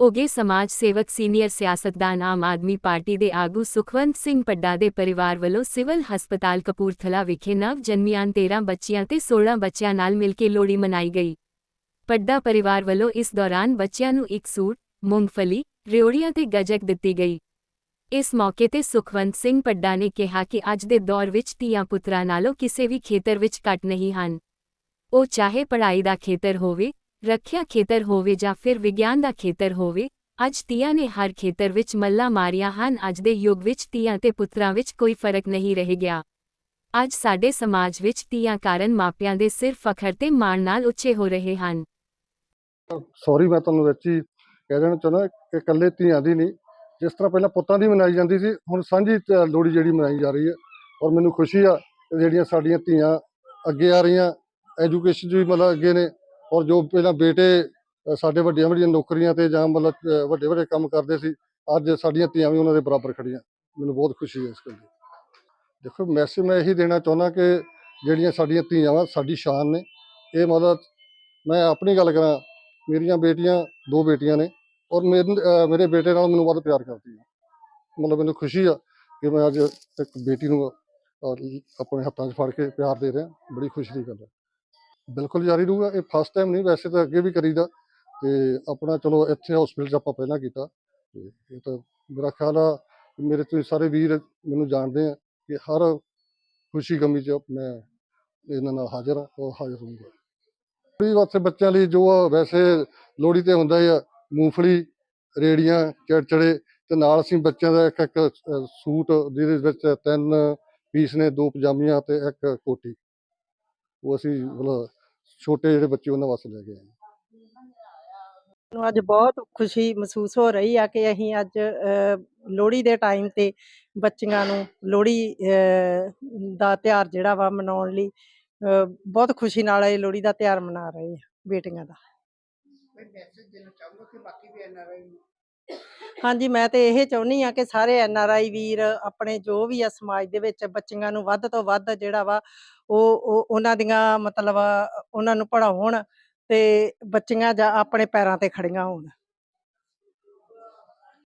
ਉਗੇ ਸਮਾਜ ਸੇਵਕ ਸੀਨੀਅਰ ਸਿਆਸਤਦਾਨ ਆਮ ਆਦਮੀ ਪਾਰਟੀ ਦੇ ਆਗੂ ਸੁਖਵੰਤ ਸਿੰਘ ਪੱਡਾ ਦੇ ਪਰਿਵਾਰ ਵੱਲੋਂ ਸਿਵਲ ਹਸਪਤਾਲ ਕਪੂਰਥਲਾ ਵਿਖੇ ਨਵ ਜਨਮੀਆਂ 13 ਬੱਚੀਆਂ ਤੇ 16 ਬੱਚਿਆਂ ਨਾਲ ਮਿਲ ਕੇ ਲੋਹੜੀ ਮਨਾਈ ਗਈ। ਪੱਡਾ ਪਰਿਵਾਰ ਵੱਲੋਂ ਇਸ ਦੌਰਾਨ ਬੱਚਿਆਂ ਨੂੰ ਇੱਕ ਸੂਟ, ਮੂੰਗਫਲੀ, ਰਿਓੜੀਆਂ ਤੇ ਗਜਕ ਦਿੱਤੀ ਗਈ। ਇਸ ਮੌਕੇ ਤੇ ਸੁਖਵੰਤ ਸਿੰਘ ਪੱਡਾ ਨੇ ਕਿਹਾ ਕਿ ਅੱਜ ਦੇ ਦੌਰ ਵਿੱਚ ਧੀਆਂ ਪੁੱਤਰਾਂ ਨਾਲੋਂ ਕਿਸੇ ਵੀ ਖੇਤਰ ਵਿੱਚ ਘੱਟ ਨਹੀਂ ਹਨ। ਉਹ ਚਾਹੇ ਪੜ੍ਹਾਈ ਦਾ ਖੇਤਰ ਹੋਵੇ ਰੱਖਿਆ ਖੇਤਰ ਹੋਵੇ ਜਾਂ ਫਿਰ ਵਿਗਿਆਨ ਦਾ ਖੇਤਰ ਹੋਵੇ, ਅੱਜ ਧੀਆਂ ਨੇ ਹਰ ਖੇਤਰ ਵਿੱਚ ਮੱਲਾਂ ਮਾਰੀਆਂ ਹਨ, ਅੱਜ ਦੇ ਯੁੱਗ ਵਿੱਚ ਧੀਆਂ ਤੇ ਪੁੱਤਰਾਂ ਵਿੱਚ ਕੋਈ ਫ਼ਰਕ ਨਹੀਂ ਰਹਿ ਗਿਆ। ਅੱਜ ਸਾਡੇ ਸਮਾਜ ਵਿੱਚ ਧੀਆਂ ਕਾਰਨ ਮਾਪਿਆਂ ਦੇ ਸਿਰ ਫਖਰ ਤੇ ਮਾਣ ਨਾਲ ਉੱਚੇ ਹੋ ਰਹੇ ਹਨ। ਸੌਰੀ ਮੈਂ ਤੁਹਾਨੂੰ ਵਿੱਚ ਹੀ ਕਹਿ ਦੇਣਾ ਚਾਹੁੰਦਾ ਕਿ ਇਕੱਲੇ ਧੀਆਂ ਦੀ ਨਹੀਂ, ਜਿਸ ਤਰ੍ਹਾਂ ਪਹਿਲਾਂ ਪੁੱਤਾਂ ਦੀ ਮਨਾਈ ਜਾਂਦੀ ਸੀ, ਹੁਣ ਸਾਂਝੀ ਤ- ਲੋਹੜੀ ਜਿਹੜੀ ਮਨਾਈ ਜਾ ਰਹੀ ਹੈ, ਔਰ ਮੈਨੂੰ ਖੁਸ਼ੀ ਆ ਜਿਹੜੀਆਂ ਸਾਡੀਆਂ ਧੀਆਂ ਅੱਗੇ ਆ ਰਹੀਆਂ ਐਜੂਕੇਸ਼ਨ 'ਚ ਵੀ ਮਤਲਬ ਅੱਗੇ ਨੇ ਔਰ ਜੋ ਪਹਿਲਾਂ ਬੇਟੇ ਸਾਡੇ ਵੱਡੀਆਂ ਵੱਡੀਆਂ ਨੌਕਰੀਆਂ ਤੇ ਜਾਂ ਮਤਲਬ ਵੱਡੇ ਵੱਡੇ ਕੰਮ ਕਰਦੇ ਸੀ, ਅੱਜ ਸਾਡੀਆਂ ਧੀਆਂ ਵੀ ਉਹਨਾਂ ਦੇ ਬਰਾਬਰ ਖੜੀਆਂ ਮੈਨੂੰ ਬਹੁਤ ਖੁਸ਼ੀ ਹੈ ਇਸ ਗੱਲ ਦੀ। ਦੇਖੋ ਮੈਸੇਜ ਮੈਂ ਇਹੀ ਦੇਣਾ ਚਾਹੁੰਦਾ ਕਿ ਜਿਹੜੀਆਂ ਸਾਡੀਆਂ ਧੀਆਂ ਵਾ, ਸਾਡੀ ਸ਼ਾਨ ਨੇ। ਇਹ ਮਤਲਬ ਮੈਂ ਆਪਣੀ ਗੱਲ ਕਰਾਂ, ਮੇਰੀਆਂ ਬੇਟੀਆਂ ਦੋ ਬੇਟੀਆਂ ਨੇ ਔਰ ਮੇਰੇ ਮੇਰੇ ਬੇਟੇ ਨਾਲ ਮੈਨੂੰ ਵੱਧ ਪਿਆਰ ਕਰਦੀ ਹੈ ਮਤਲਬ ਮੈਨੂੰ ਖੁਸ਼ੀ ਆ ਕਿ ਮੈਂ ਅੱਜ ਇੱਕ ਬੇਟੀ ਨੂੰ ਆਪਣੇ ਹੱਥਾਂ 'ਚ ਫੜ ਕੇ ਪਿਆਰ ਦੇ ਰਿਹਾ। ਬੜੀ ਖੁਸ਼ੀ ਦੀ ਗੱਲ ਹੈ ਬਿਲਕੁਲ ਜਾਰੀ ਰਹੂਗਾ। ਇਹ ਫਸਟ ਟਾਈਮ ਨਹੀਂ, ਵੈਸੇ ਤਾਂ ਅੱਗੇ ਵੀ ਕਰੀਦਾ ਤੇ ਆਪਣਾ ਚਲੋ ਇੱਥੇ ਹਸਪੀਟਲ 'ਚ ਆਪਾਂ ਪਹਿਲਾਂ ਕੀਤਾ ਤੇ ਇਹ ਤਾਂ ਮੇਰਾ ਖਿਆਲ ਆ ਮੇਰੇ ਤੁਸੀਂ ਸਾਰੇ ਵੀਰ ਮੈਨੂੰ ਜਾਣਦੇ ਆ ਕਿ ਹਰ ਖੁਸ਼ੀ ਗਮੀ 'ਚ ਮੈਂ ਇਹਨਾਂ ਨਾਲ ਹਾਜ਼ਰ ਆ ਉਹ ਹਾਜ਼ਰ ਰਹੂੰਗਾ ਲੋਹੜੀ ਵਾਸਤੇ ਬੱਚਿਆਂ ਲਈ ਜੋ ਆ, ਵੈਸੇ ਲੋਹੜੀ ਤੇ ਹੁੰਦਾ ਹੀ ਆ, ਮੂੰਗਫਲੀ, ਰੇੜੀਆਂ, ਚੜਚੜੇ ਤੇ ਨਾਲ ਅਸੀਂ ਬੱਚਿਆਂ ਦਾ ਇੱਕ ਇੱਕ ਸੂਟ ਜਿਹਦੇ ਵਿੱਚ ਤਿੰਨ ਪੀਸ ਨੇ, ਦੋ ਪਜਾਮੀਆਂ ਤੇ ਇੱਕ ਕੋਟੀ। ਉਹ ਅਸੀਂ ਮਤਲਬ ਛੋਟੇ ਜਿਹੜੇ ਬੱਚੇ ਉਹਨਾਂ ਵਾਸਤੇ ਲੈ ਕੇ ਆਏ। ਨੂੰ ਅੱਜ ਬਹੁਤ ਖੁਸ਼ੀ ਮਹਿਸੂਸ ਹੋ ਰਹੀ ਆ ਕਿ ਅਸੀਂ ਅੱਜ ਲੋਹੜੀ ਦੇ ਟਾਈਮ ਤੇ ਬੱਚੀਆਂ ਨੂੰ ਲੋਹੜੀ ਦਾ ਤਿਉਹਾਰ ਜਿਹੜਾ ਵਾ ਮਨਾਉਣ ਲਈ ਬਹੁਤ ਖੁਸ਼ੀ ਨਾਲ ਇਹ ਲੋਹੜੀ ਦਾ ਤਿਉਹਾਰ ਮਨਾ ਰਹੇ ਆ ਬੇਟੀਆਂ ਦਾ। ਕੋਈ ਮੈਸੇਜ ਦੇਣਾ ਚਾਹੂੰਗਾ ਕਿ ਬਾਕੀ ਵੀ ਐਨਆਰਆਈ ਨੂੰ ਹਾਂਜੀ, ਮੈਂ ਤੇ ਇਹ ਚਾਹੁੰਦੀ ਆ ਕਿ ਸਾਰੇ ਐਨ ਆਰ ਆਈ ਵੀਰ ਆਪਣੇ ਜੋ ਵੀ ਆ ਸਮਾਜ ਦੇ ਵਿੱਚ ਬੱਚੀਆਂ ਨੂੰ ਵੱਧ ਤੋਂ ਵੱਧ ਜਿਹੜਾ ਵਾ ਉਹ ਉਹ, ਉਹਨਾਂ ਦੀਆਂ ਮਤਲਬ ਉਹਨਾਂ ਨੂੰ ਪੜਾਉਣ ਤੇ ਬੱਚੀਆਂ ਜਾਂ ਆਪਣੇ ਪੈਰਾਂ ਤੇ ਖੜੀਆਂ ਹੋਣ।